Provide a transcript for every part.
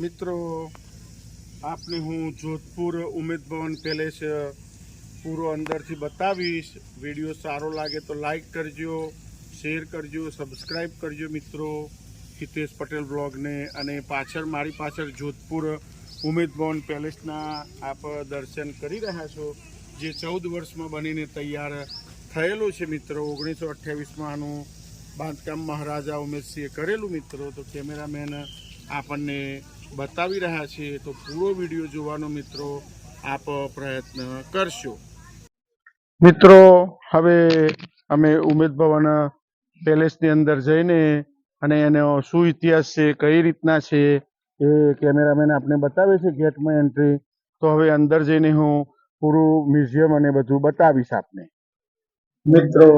મિત્રો, આપને હું જોધપુર ઉમેદ ભવન પેલેસ પૂરો અંદરથી બતાવીશ. વીડિયો સારો લાગે તો લાઈક કરજો, શેર કરજો સબસ્ક્રાઈબ કરજો મિત્રો, હિતેશ પટેલ બ્લોગને. અને પાછળ, મારી પાછળ જોધપુર ઉમેદ ભવન પેલેસના આપ દર્શન કરી રહ્યા છો, જે ચૌદ વર્ષમાં બનીને તૈયાર થયેલું છે મિત્રો. ઓગણીસો અઠ્યાવીસમાં આનું બાંધકામ મહારાજા ઉમેશસિંહે કરેલું મિત્રો. તો કેમેરામેન આપણને બતાવી રહ્યા છીએ તો પૂરો વીડિયો જોવાનો મિત્રો આપ પ્રયત્ન કરશો. મિત્રો હવે અમે ઉમેદ ભવન પેલેસની અંદર જઈને અને એનો શું ઇતિહાસ છે કઈ રીતના છે એ કેમેરામેન આપણે બતાવે છે ગેટમાં એન્ટ્રી તો હવે અંદર જઈને હું પૂરું મ્યુઝિયમ અને બધું બતાવીશ આપને. મિત્રો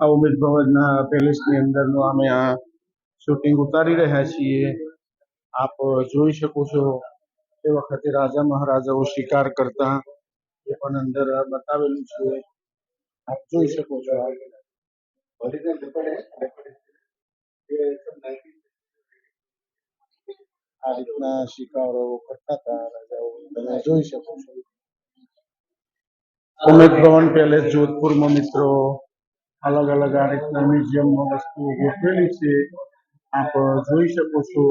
આ ઉમેદ ભવનના પેલેસની અંદરનું અમે આ શૂટિંગ ઉતારી રહ્યા છીએ. આપ જોઈ શકો છો એ વખતે રાજા મહારાજાઓ શિકાર કરતા એ પણ અંદર બતાવેલું છે આપ જોઈ શકો છો આ રીતના શિકારો કરતા હતા રાજાઓ તમે જોઈ શકો છો ઉમેદ ભવન પેલેસ જોધપુરમાં મિત્રો અલગ અલગ આ રીતના મ્યુઝિયમમાં વસ્તુઓ ગોઠવેલી છે આપ જોઈ શકો છો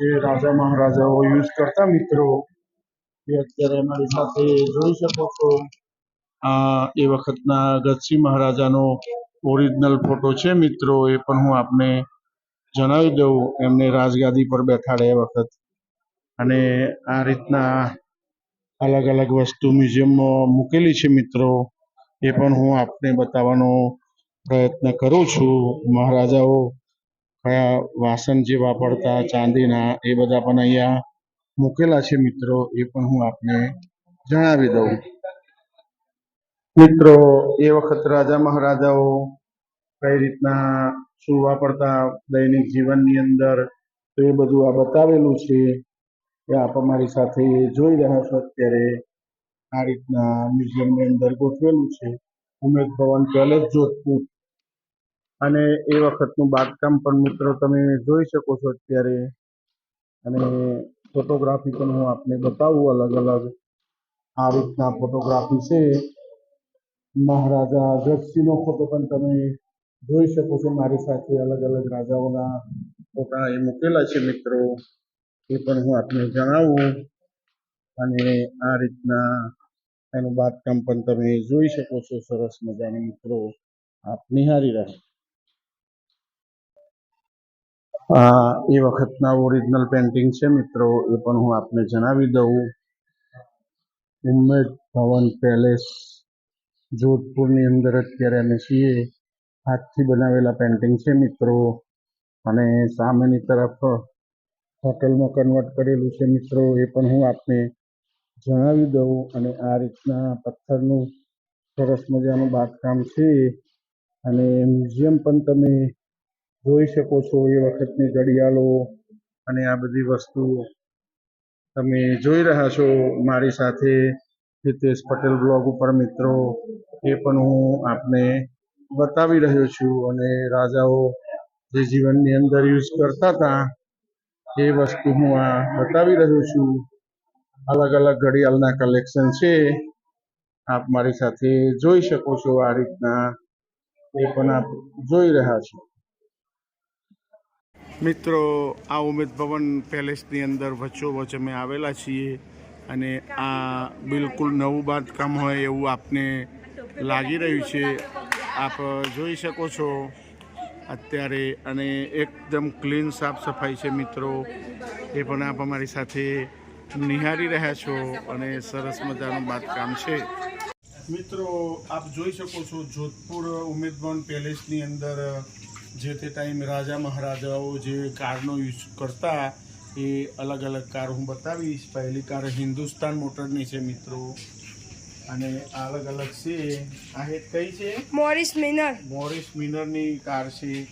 જે રાજા મહારાજાઓ યુઝ કરતા મિત્રો, એ અત્યારે અમારી સાથે જોઈ શકો છો. આ એ વખતના ગજસિંહ મહારાજાનો ઓરિજિનલ ફોટો છે મિત્રો, એ પણ હું આપને જણાવી દઉં. એમને રાજગાદી પર બેઠાડે એ વખત. અને આ રીતના અલગ અલગ વસ્તુ મ્યુઝિયમમાં મૂકેલી છે મિત્રો, એ પણ હું આપને બતાવવાનો પ્રયત્ન કરું છું. મહારાજાઓ કયા વાસણ જે વાપરતા, ચાંદીના, એ બધા પણ અહીંયા મૂકેલા છે મિત્રો. એ પણ હું આપને જણાવી દઉં. મિત્રો, એ વખત રાજા મહારાજાઓ કઈ રીતના શું વાપરતા, દૈનિક જીવનની અંદર તો એ બધું આ બતાવેલું છે. એ આપ અમારી સાથે જોઈ રહ્યા છો અત્યારે. આ રીતના મ્યુઝિયમની અંદર ગોઠવેલું છે. ઉમેદ ભવન પેલેસ, જોધપુર. અને એ વખતનું બાંધકામ પણ મિત્રો તમે જોઈ શકો છો અત્યારે. અને ફોટોગ્રાફી પણ હું આપને બતાવું અલગ અલગ. આ રીતના ફોટોગ્રાફી છે. મહારાજા જગસિંહનો ફોટો પણ તમે જોઈ શકો છો મારી સાથે અલગ અલગ રાજાઓના ફોટા એ મૂકેલા છે મિત્રો. એ પણ હું આપને જણાવું. અને આ રીતના એનું બાંધકામ પણ તમે જોઈ શકો છો. સરસ મજાની મિત્રો. આપ નિહાળી રહ્યા આ એ વખતના ઓરિજિનલ પેન્ટિંગ છે મિત્રો, એ પણ હું આપને જણાવી દઉં. ઉમેદ ભવન પેલેસ જોધપુરની અંદર અત્યારે અમે છીએ. હાથથી બનાવેલા પેન્ટિંગ છે મિત્રો. અને સામેની તરફ હોટલમાં કન્વર્ટ કરેલું છે મિત્રો, એ પણ હું આપને જણાવી દઉં. અને આ રીતના પથ્થરનું સરસ મજાનું બાંધકામ છે. અને મ્યુઝિયમ પણ તમે જોઈ શકો છો એ વખતની ઘડિયાળો અને આ બધી વસ્તુઓ. તમે જોઈ રહ્યા છો મારી સાથે હિતેશ પટેલ, બ્લોગ ઉપર મિત્રો. એ પણ હું આપને બતાવી રહ્યો છું અને રાજાઓ જે જીવનની અંદર યુઝ કરતા હતા, એ વસ્તુ હું આ બતાવી રહ્યો છું. અલગ અલગ ઘડિયાળના કલેક્શન છે. આપ મારી સાથે જોઈ શકો છો આ રીતના. એ પણ આપ જોઈ રહ્યા છો. મિત્રો, આ ઉમેદ ભવન પેલેસની અંદર વચ્ચોવચ્ચ અમે આવેલા છીએ અને આ બિલકુલ નવું બાંધકામ હોય એવું આપને લાગી રહ્યું છે. આપ જોઈ શકો છો અત્યારે અને એકદમ ક્લીન સાફ સફાઈ છે મિત્રો. એ પણ આપ અમારી સાથે નિહાળી રહ્યા છો અને સરસ મજાનું બાંધકામ છે. મિત્રો, આપ જોઈ શકો છો જોધપુર ઉમેદ ભવન પેલેસની અંદર જે તે ટાઈમ રાજા મહારાજાઓ જે કારનો યુઝ કરતા એ અલગ અલગ કાર હું બતાવીશ. પહેલી કાર હિન્દુસ્તાન મોટરની છે મિત્રો. અને અલગ અલગ છે. આ એક કઈ છે? Morris Minor. મોરિસ મિનરની કાર છે.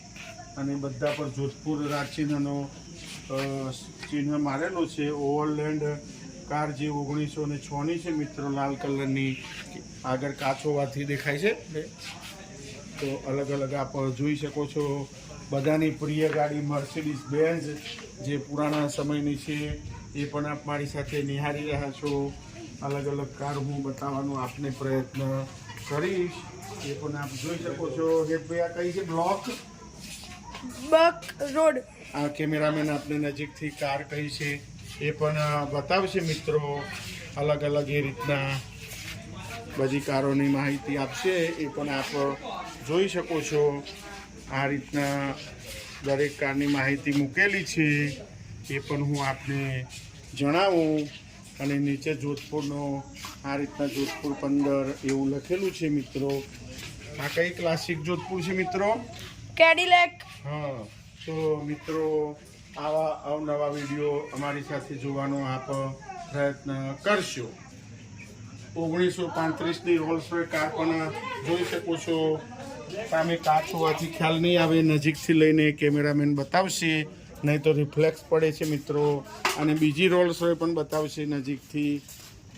અને બધા પર જોધપુર રાજચિહ્નનો ચિહ્ન મારેલો છે. ઓવરલેન્ડ કાર જે ઓગણીસો ને છની છે મિત્રો લાલ કલરની. આગળ કાચો વાથી દેખાય છે. તો અલગ અલગ આપ જોઈ શકો છો. બધાની પ્રિય ગાડી મર્સિડીઝ બેન્ઝ જે પુરાણા સમયની છે એ પણ આપ મારી સાથે નિહાળી રહ્યા છો. અલગ અલગ કાર હું બતાવવાનો આપને પ્રયત્ન કરીશ. એ પણ આપ જોઈ શકો છો. હેતભાઈ આ કઈ છે? બ્લોક? બક રોડ. આ કેમેરામેન આપને નજીકથી કાર કઈ છે એ પણ બતાવશે મિત્રો. અલગ અલગ એ રીતના બધી કારોની માહિતી આપશે. એ પણ આપ જોઈ શકો છો. આ રીતના દરેક કારની માહિતી મૂકેલી છે. એ પણ હું આપને જણાવું અને નીચે જોધપુરનો આ રીતના જોધપુર પંદર એવું લખેલું છે મિત્રો. આ કઈ ક્લાસિક જોધપુર છે મિત્રો? કેડીલેક હા તો મિત્રો આવા અવનવા વીડિયો અમારી સાથે જોવાનો આપ પ્રયત્ન કરશો. ઓગણીસો પાંત્રીસની રોલ્સ કાર પણ જોઈ શકો છો. સામે કાચ હોવાથી ખ્યાલ નહીં આવે, નજીકથી લઈને કેમેરામેન બતાવશે, નહીં તો રિફ્લેક્સ પડે છે મિત્રો. અને બીજી રોલ્સ રોય પણ બતાવશે નજીકથી.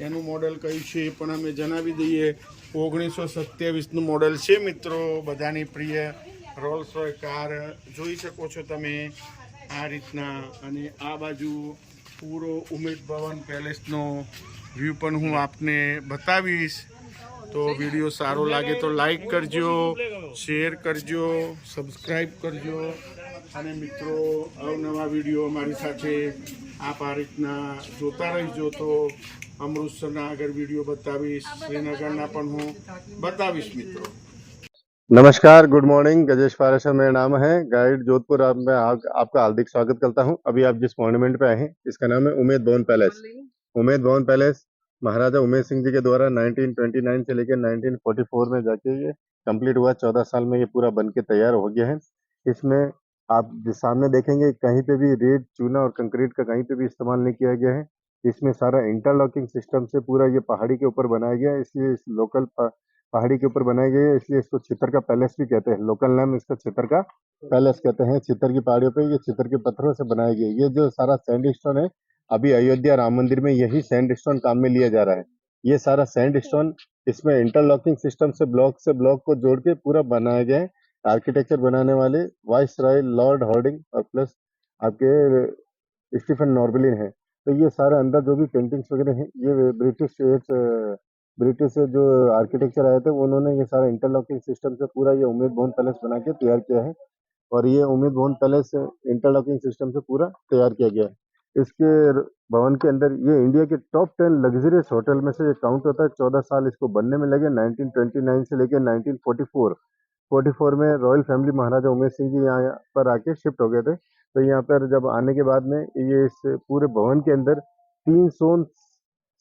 એનું મોડેલ કયું છે એ પણ અમે જણાવી દઈએ. ઓગણીસો સત્યાવીસનું મોડેલ છે મિત્રો, બધાની પ્રિય રોલ્સ રોય કાર. જોઈ શકો છો તમે આ રીતના. અને આ બાજુ પૂરો ઉમેદ ભવન પેલેસનો વ્યૂ પણ હું આપને બતાવીશ. તો વિડીયો સારો લાગે તો લાઈક કરજો શેર કરજો સબસ્ક્રાઈબ કરજો અને મિત્રો અવનવા વિડીયો અમારી સાથે આપ આ રીતના જોતા રહીજો તો અમૃતસરના આગળ વિડીયો બતાવીશ શ્રીનગરના પણ હું બતાવીશ મિત્રો नमस्कार गुड मॉर्निंग गजेश पारेसर मेरा नाम है गाइड जोधपुर आप मैं आप, आपका हार्दिक स्वागत करता हूं अभी आप जिस मॉन्यूमेंट पे आए हैं इसका नाम है उमेद भवन पैलेस उमेद भवन पैलेस महाराजा उमेश सिंह जी के द्वारा 1929 से लेकर 1944 में जाके ये कंप्लीट हुआ। चौदह साल में ये पूरा बन के तैयार हो गया है। इसमें आप सामने देखेंगे, कहीं पे भी रेत, चूना और कंक्रीट का कहीं पे भी इस्तेमाल नहीं किया गया है। इसमें सारा इंटरलॉकिंग सिस्टम से पूरा ये पहाड़ी के ऊपर बनाया गया है। इसलिए इस लोकल पहाड़ी के ऊपर बनाई गई है। इसलिए इसको चितर का पैलेस भी कहते हैं। लोकल नाम इसका चितर का पैलेस कहते हैं। चितर की पहाड़ियों पे ये चितर के पत्थरों से बनाई गई ये जो सारा सैंड है अभी अयोध्या राम मंदिर में यही सैंड स्टोन काम में लिया जा रहा है। ये सारा सैंड स्टोन इसमें इंटरलॉकिंग सिस्टम से ब्लॉक से ब्लॉक को जोड़ के पूरा बनाया गया है। आर्किटेक्चर बनाने वाले वाइस रॉय लॉर्ड हॉर्डिंग और प्लस आपके स्टीफन नॉर्बलिन है। तो ये सारे अंदर जो भी पेंटिंग्स वगैरह हैं, ये ब्रिटिश ब्रिटिश से जो आर्किटेक्चर आए थे, उन्होंने ये सारा इंटरलॉकिंग सिस्टम से पूरा ये उमेद भवन पैलेस बना के तैयार किया है। और ये Umed Bhawan palace interlocking system से पूरा तैयार किया गया है। इसके भवन के अंदर ये इंडिया के टॉप टेन लग्जरियस होटल में से ये काउंट होता है। चौदह साल इसको बनने में लगे। 1929 से लेकर 1944 44 में रॉयल फैमिली महाराजा उमेश सिंह जी यहाँ पर आके शिफ्ट हो गए थे। तो यहाँ पर जब आने के बाद में ये इस पूरे भवन के अंदर तीन सौ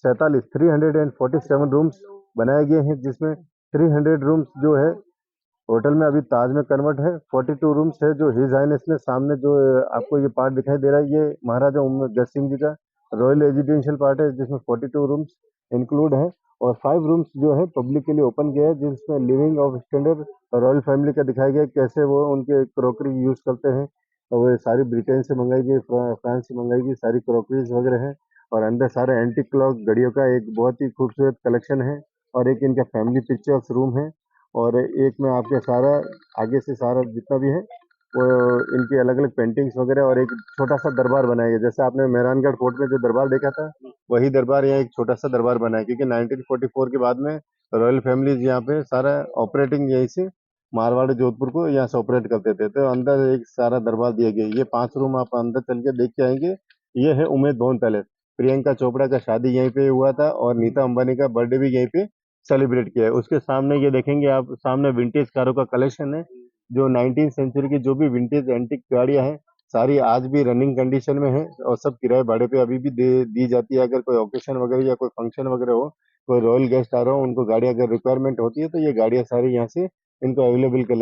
सैतालीस three hundred and forty seven rooms बनाए गए हैं, जिसमें थ्री हंड्रेड रूम्स जो है होटल में अभी ताज में कन्वर्ट है। फोर्टी टू रूम्स है जो हिज हाइनेस ने सामने जो आपको ये पार्ट दिखाई दे रहा है, ये महाराजा गज सिंह जी का रॉयल रेजिडेंशियल पार्ट है, जिसमें फोर्टी टू रूम्स इंक्लूड है और फाइव रूम्स जो है पब्लिक के लिए ओपन किया है, जिसमें living of standard royal family का दिखाया गया कैसे वो उनके क्रॉकरी यूज़ करते हैं। वो सारी ब्रिटेन से मंगाई गई फ्रांस से मंगाई गई सारी क्रॉकरीज वगैरह है और अंदर सारे एंटी क्लॉक घड़ियों का एक बहुत ही खूबसूरत कलेक्शन है और एक इनका फैमिली पिक्चर्स रूम है। और एक में आपके सारा, आगे से सारा जितना भी है, वो इनकी अलग अलग पेंटिंग्स वगैरह और एक छोटा सा दरबार बनाया गया। जैसे आपने मेहरानगढ़ फोर्ट में जो दरबार देखा था, वही दरबार यहाँ एक छोटा सा दरबार बनाया, क्योंकि 1944 के बाद में रॉयल फैमिलीज़ यहाँ पे सारा ऑपरेटिंग यहीं से मारवाड़ जोधपुर को यहाँ से ऑपरेट करते थे। तो अंदर एक सारा दरबार दिया गया। ये पाँच रूम आप अंदर चल के देख के आएँगे। ये है उमेद भवन पैलेस। प्रियंका चोपड़ा का शादी यहीं पे हुआ था और नीता अंबानी का बर्थडे भी यहीं पे सेलिब्रेट किया है। उसके सामने ये देखेंगे आप, सामने विंटेज कारों का कलेक्शन है, जो 19th सेंचुरी की जो भी विंटेज एंटिक गाड़ियाँ हैं, सारी आज भी रनिंग कंडीशन में है और सब किराए भाड़े पे अभी भी दे, दी जाती है। अगर कोई ओकेशन वगैरह या कोई फ़ंक्शन वगैरह हो, कोई रॉयल गेस्ट आ रहा हो, उनको गाड़ी अगर रिक्वायरमेंट होती है तो ये गाड़ियाँ सारी यहाँ से इनको अवेलेबल कर